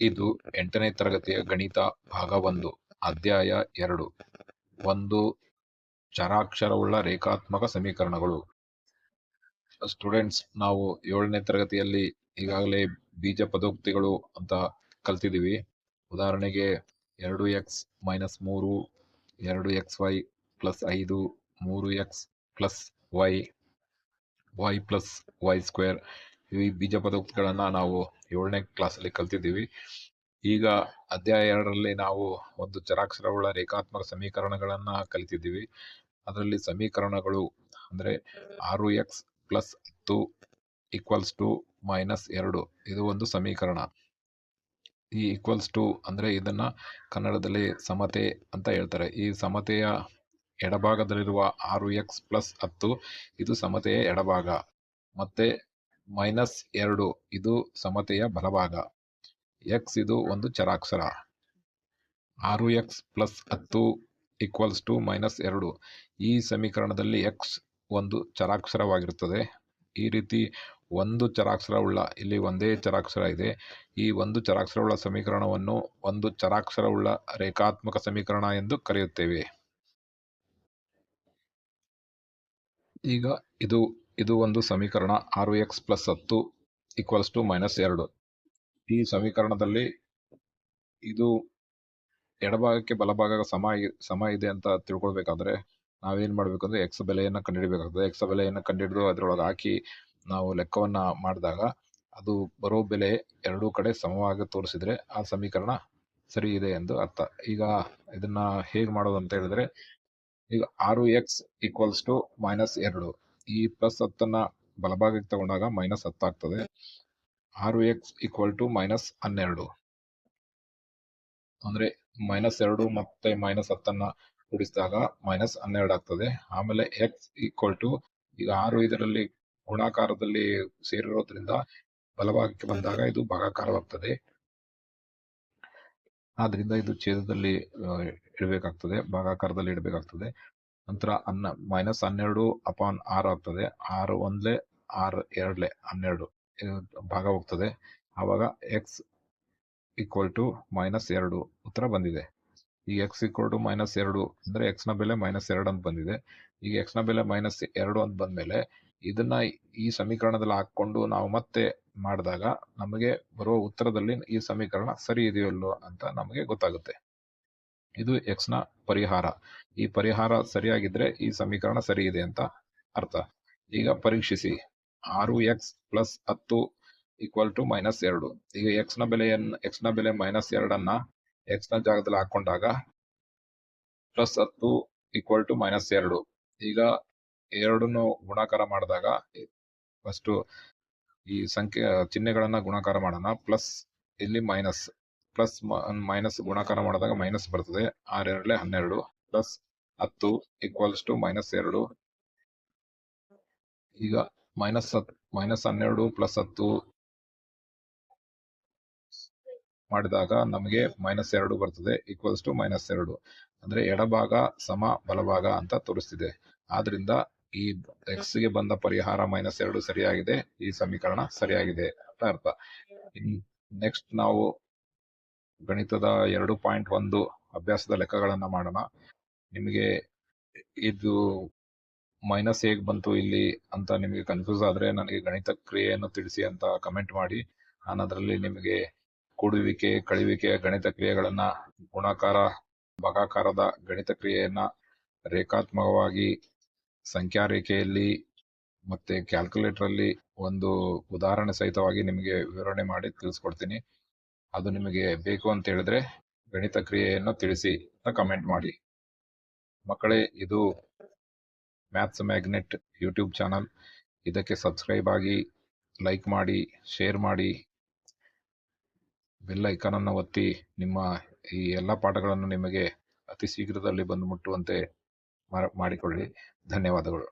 ಇದು ಎಂಟನೇ ತರಗತಿಯ ಗಣಿತ ಭಾಗ ಒಂದು, ಅಧ್ಯಾಯ ಎರಡು. ಒಂದು ಚರಾಕ್ಷರವುಳ್ಳ ರೇಖಾತ್ಮಕ ಸಮೀಕರಣಗಳು. ಸ್ಟೂಡೆಂಟ್ಸ್ ನಾವು ಏಳನೇ ತರಗತಿಯಲ್ಲಿ ಈಗಾಗಲೇ ಬೀಜ ಪದೋಕ್ತಿಗಳು ಅಂತ ಕಲ್ತಿದ್ದೀವಿ. ಉದಾಹರಣೆಗೆ ಎರಡು ಎಕ್ಸ್ ಮೈನಸ್ ಮೂರು, ಎರಡು ಎಕ್ಸ್ ವೈ ಪ್ಲಸ್ ಐದು, ಮೂರು X plus Y Y plus Y square ಈ ಬೀಜ ಪದೋಕ್ತಿಗಳನ್ನು ನಾವು ಏಳನೇ ಕ್ಲಾಸಲ್ಲಿ ಕಲ್ತಿದ್ದೀವಿ. ಈಗ ಅಧ್ಯಾಯ ಎರಡರಲ್ಲಿ ನಾವು ಒಂದು ಚರಾಕ್ಷರವುಳ್ಳ ರೇಖಾತ್ಮಕ ಸಮೀಕರಣಗಳನ್ನು ಕಲಿತಿದ್ದೀವಿ. ಅದರಲ್ಲಿ ಸಮೀಕರಣಗಳು ಅಂದರೆ ಆರು ಎಕ್ಸ್ ಪ್ಲಸ್ ಹತ್ತು ಈಕ್ವಲ್ಸ್ ಟು ಮೈನಸ್ ಎರಡು. ಇದು ಒಂದು ಸಮೀಕರಣ. ಈ ಈಕ್ವಲ್ಸ್ ಟು ಅಂದರೆ ಇದನ್ನ ಕನ್ನಡದಲ್ಲಿ ಸಮತೆ ಅಂತ ಹೇಳ್ತಾರೆ. ಈ ಸಮತೆಯ ಎಡಭಾಗದಲ್ಲಿರುವ ಆರು ಎಕ್ಸ್ ಪ್ಲಸ್ ಹತ್ತು, ಇದು ಸಮತೆಯ ಎಡಭಾಗ. ಮತ್ತೆ ಮೈನಸ್ ಎರಡು ಇದು ಸಮತೆಯ ಬಲಭಾಗ. ಎಕ್ಸ್ ಇದು ಒಂದು ಚರಾಕ್ಷರ. ಆರು ಎಕ್ಸ್ ಪ್ಲಸ್ ಹತ್ತು ಈಕ್ವಲ್ಸ್ ಟು ಮೈನಸ್ ಎರಡು. ಈ ಸಮೀಕರಣದಲ್ಲಿ ಎಕ್ಸ್ ಒಂದು ಚರಾಕ್ಷರವಾಗಿರುತ್ತದೆ. ಈ ರೀತಿ ಒಂದು ಚರಾಕ್ಷರವುಳ್ಳ, ಇಲ್ಲಿ ಒಂದೇ ಚರಾಕ್ಷರ ಇದೆ. ಈ ಒಂದು ಚರಾಕ್ಷರವುಳ್ಳ ಸಮೀಕರಣವನ್ನು ಒಂದು ಚರಾಕ್ಷರವುಳ್ಳ ರೇಖಾತ್ಮಕ ಸಮೀಕರಣ ಎಂದು ಕರೆಯುತ್ತೇವೆ. ಈಗ ಇದು ಇದು ಒಂದು ಸಮೀಕರಣ. ಆರು ಎಕ್ಸ್ ಪ್ಲಸ್ ಹತ್ತು ಈಕ್ವಲ್ಸ್ ಟು ಮೈನಸ್ ಎರಡು. ಈ ಸಮೀಕರಣದಲ್ಲಿ ಇದು ಎಡಭಾಗಕ್ಕೆ ಬಲಭಾಗ ಸಮ ಸಮ ಇದೆ ಅಂತ ತಿಳ್ಕೊಳ್ಬೇಕಾದ್ರೆ ನಾವೇನ್ ಮಾಡಬೇಕಂದ್ರೆ ಎಕ್ಸ್ ಬೆಲೆಯನ್ನು ಕಂಡುಹಿಡಬೇಕಾಗ್ತದೆ. ಎಕ್ಸ್ ಬೆಲೆಯನ್ನು ಕಂಡುಹಿಡಿದು ಅದರೊಳಗೆ ಹಾಕಿ ನಾವು ಲೆಕ್ಕವನ್ನು ಮಾಡಿದಾಗ ಅದು ಬರೋ ಬೆಲೆ ಎರಡೂ ಕಡೆ ಸಮವಾಗಿ ತೋರಿಸಿದ್ರೆ ಆ ಸಮೀಕರಣ ಸರಿ ಇದೆ ಎಂದು ಅರ್ಥ. ಈಗ ಇದನ್ನ ಹೇಗೆ ಮಾಡೋದು ಅಂತ ಹೇಳಿದ್ರೆ ಈಗ ಆರು ಎಕ್ಸ್ ಈಕ್ವಲ್ಸ್ ಟು ಮೈನಸ್ ಎರಡು. ಈ ಪ್ಲಸ್ ಹತ್ತನ್ನ ಬಲಭಾಗಕ್ಕೆ ತಗೊಂಡಾಗ ಮೈನಸ್ ಹತ್ತಾಗ್ತದೆ ಆರು ಎಕ್ಸ್ ಈಕ್ವಲ್ ಟು ಮೈನಸ್ ಹನ್ನೆರಡು. ಅಂದ್ರೆ ಮೈನಸ್ ಎರಡು ಮತ್ತೆ ಮೈನಸ್ ಹತ್ತನ್ನ ಕೂಡಿಸಿದಾಗ ಮೈನಸ್ ಹನ್ನೆರಡು ಆಗ್ತದೆ. ಆಮೇಲೆ ಎಕ್ಸ್ ಈಕ್ವಲ್ ಟು ಈಗ ಆರು ಇದರಲ್ಲಿ ಗುಣಾಕಾರದಲ್ಲಿ ಸೇರಿರೋದ್ರಿಂದ ಬಲಭಾಗಕ್ಕೆ ಬಂದಾಗ ಇದು ಭಾಗಾಕಾರವಾಗ್ತದೆ. ಆದ್ರಿಂದ ಇದು ಛೇದದಲ್ಲಿ ಇಡಬೇಕಾಗ್ತದೆ, ಭಾಗಾಕಾರದಲ್ಲಿ ಇಡಬೇಕಾಗ್ತದೆ. ನಂತರ ಅನ್ನ ಮೈನಸ್ ಹನ್ನೆರಡು ಅಪಾನ್ ಆರ್ ಆಗ್ತದೆ. ಆರ್ ಒಂದ್ಲೆ, ಆರ್ ಎರಡ್ಲೆ, ಹನ್ನೆರಡು. ಭಾಗ ಹೋಗ್ತದೆ. ಆವಾಗ ಎಕ್ಸ್ ಈಕ್ವಲ್ ಟು ಮೈನಸ್ ಎರಡು ಉತ್ತರ ಬಂದಿದೆ. ಈಗ ಎಕ್ಸ್ ಈಕ್ವಲ್ ಟು ಮೈನಸ್ ಎರಡು ಅಂದ್ರೆ ಎಕ್ಸ್ನ ಬೆಲೆ ಮೈನಸ್ ಎರಡು ಅಂತ ಬಂದಿದೆ. ಈಗ ಎಕ್ಸ್ನ ಬೆಲೆ ಮೈನಸ್ ಎರಡು ಅಂತ ಬಂದ್ಮೇಲೆ ಇದನ್ನ ಈ ಸಮೀಕರಣದಲ್ಲಿ ಹಾಕೊಂಡು ನಾವು ಮತ್ತೆ ಮಾಡಿದಾಗ ನಮಗೆ ಬರುವ ಉತ್ತರದಲ್ಲಿ ಈ ಸಮೀಕರಣ ಸರಿ ಇದೆಯಲ್ಲೋ ಅಂತ ನಮಗೆ ಗೊತ್ತಾಗುತ್ತೆ. ಇದು ಎಕ್ಸ್ನ ಪರಿಹಾರ. ಈ ಪರಿಹಾರ ಸರಿಯಾಗಿದ್ರೆ ಈ ಸಮೀಕರಣ ಸರಿ ಇದೆ ಅಂತ ಅರ್ಥ. ಈಗ ಪರೀಕ್ಷಿಸಿ. ಆರು ಎಕ್ಸ್ ಪ್ಲಸ್ ಹತ್ತು ಈಕ್ವಲ್ ಟು ಮೈನಸ್ ಎರಡು. ಈಗ ಎಕ್ಸ್ನ ಬೆಲೆಯನ್ನ ಎಕ್ಸ್ನ ಬೆಲೆ ಮೈನಸ್ ಎರಡನ್ನ ಎಕ್ಸ್ನ ಜಾಗದಲ್ಲಿ ಹಾಕೊಂಡಾಗ ಪ್ಲಸ್ ಹತ್ತು ಈಕ್ವಲ್ ಟು ಮೈನಸ್ ಎರಡು. ಈಗ ಎರಡನ್ನು ಗುಣಾಕಾರ ಮಾಡಿದಾಗ ಫಸ್ಟ್ ಈ ಸಂಖ್ಯೆ, ಚಿಹ್ನೆಗಳನ್ನ ಗುಣಾಕಾರ ಮಾಡೋಣ. ಪ್ಲಸ್ ಇಲ್ಲಿ ಮೈನಸ್. ಪ್ಲಸ್ ಮೈನಸ್ ಗುಣಾಕಾರ ಮಾಡಿದಾಗ ಮೈನಸ್ ಬರ್ತದೆ. ಆರ್ ಎರಡಲೆ ಹನ್ನೆರಡು ಪ್ಲಸ್ ಹತ್ತು ಈಕ್ವಲ್ಸ್ ಟು ಮೈನಸ್ ಎರಡು. ಈಗ ಮೈನಸ್ ಹತ್ ಮೈನಸ್ ಹನ್ನೆರಡು ಪ್ಲಸ್ ಹತ್ತು ಮಾಡಿದಾಗ ನಮಗೆ ಮೈನಸ್ ಎರಡು ಬರ್ತದೆ ಈಕ್ವಲ್ಸ್ ಟು ಮೈನಸ್ ಎರಡು. ಅಂದ್ರೆ ಎಡಭಾಗ ಸಮ ಬಲಭಾಗ ಅಂತ ತೋರಿಸ್ತಿದೆ. ಆದ್ರಿಂದ ಈ ಎಕ್ಸ್ಗೆ ಬಂದ ಪರಿಹಾರ ಮೈನಸ್ ಎರಡು ಸರಿಯಾಗಿದೆ, ಈ ಸಮೀಕರಣ ಸರಿಯಾಗಿದೆ ಅಂತ ಅರ್ಥ. ನೆಕ್ಸ್ಟ್ ನಾವು ಗಣಿತದ ಎರಡು ಪಾಯಿಂಟ್ ಒಂದು ಅಭ್ಯಾಸದ ಲೆಕ್ಕಗಳನ್ನು ಮಾಡೋಣ. ನಿಮಗೆ ಇದು ಮೈನಸ್ ಹೇಗೆ ಬಂತು ಇಲ್ಲಿ ಅಂತ ನಿಮಗೆ ಕನ್ಫ್ಯೂಸ್ ಆದರೆ ನನಗೆ ಗಣಿತ ಕ್ರಿಯೆಯನ್ನು ತಿಳಿಸಿ ಅಂತ ಕಮೆಂಟ್ ಮಾಡಿ. ನಾನು ಅದರಲ್ಲಿ ನಿಮಗೆ ಕೂಡುವಿಕೆ ಕಳುವಿಕೆ ಗಣಿತ ಕ್ರಿಯೆಗಳನ್ನು, ಗುಣಾಕಾರ, ಭಾಗಾಕಾರದ ಗಣಿತ ಕ್ರಿಯೆಯನ್ನು ರೇಖಾತ್ಮಕವಾಗಿ ಸಂಖ್ಯಾ ರೇಖೆಯಲ್ಲಿ ಮತ್ತು ಕ್ಯಾಲ್ಕುಲೇಟರಲ್ಲಿ ಒಂದು ಉದಾಹರಣೆ ಸಹಿತವಾಗಿ ನಿಮಗೆ ವಿವರಣೆ ಮಾಡಿ ತಿಳಿಸ್ಕೊಡ್ತೀನಿ. ಅದು ನಿಮಗೆ ಬೇಕು ಅಂತ ಹೇಳಿದ್ರೆ ಗಣಿತ ಕ್ರಿಯೆಯನ್ನು ತಿಳಿಸಿ ಅಂತ ಕಮೆಂಟ್ ಮಾಡಿ. ಮಕ್ಕಳೇ, ಇದು ಮ್ಯಾಥ್ಸ್ ಮ್ಯಾಗ್ನೆಟ್ ಯೂಟ್ಯೂಬ್ ಚಾನಲ್ ಇದಕ್ಕೆ ಸಬ್ಸ್ಕ್ರೈಬ್ ಆಗಿ ಲೈಕ್ ಮಾಡಿ ಶೇರ್ ಮಾಡಿ ಬೆಲ್ ಐಕಾನನ್ನು ಒತ್ತಿ, ನಿಮ್ಮ ಈ ಎಲ್ಲ ಪಾಠಗಳನ್ನು ನಿಮಗೆ ಅತಿ ಶೀಘ್ರದಲ್ಲಿ ಬಂದು ಮುಟ್ಟುವಂತೆ ಮಾಡಿಕೊಳ್ಳಿ. ಧನ್ಯವಾದಗಳು.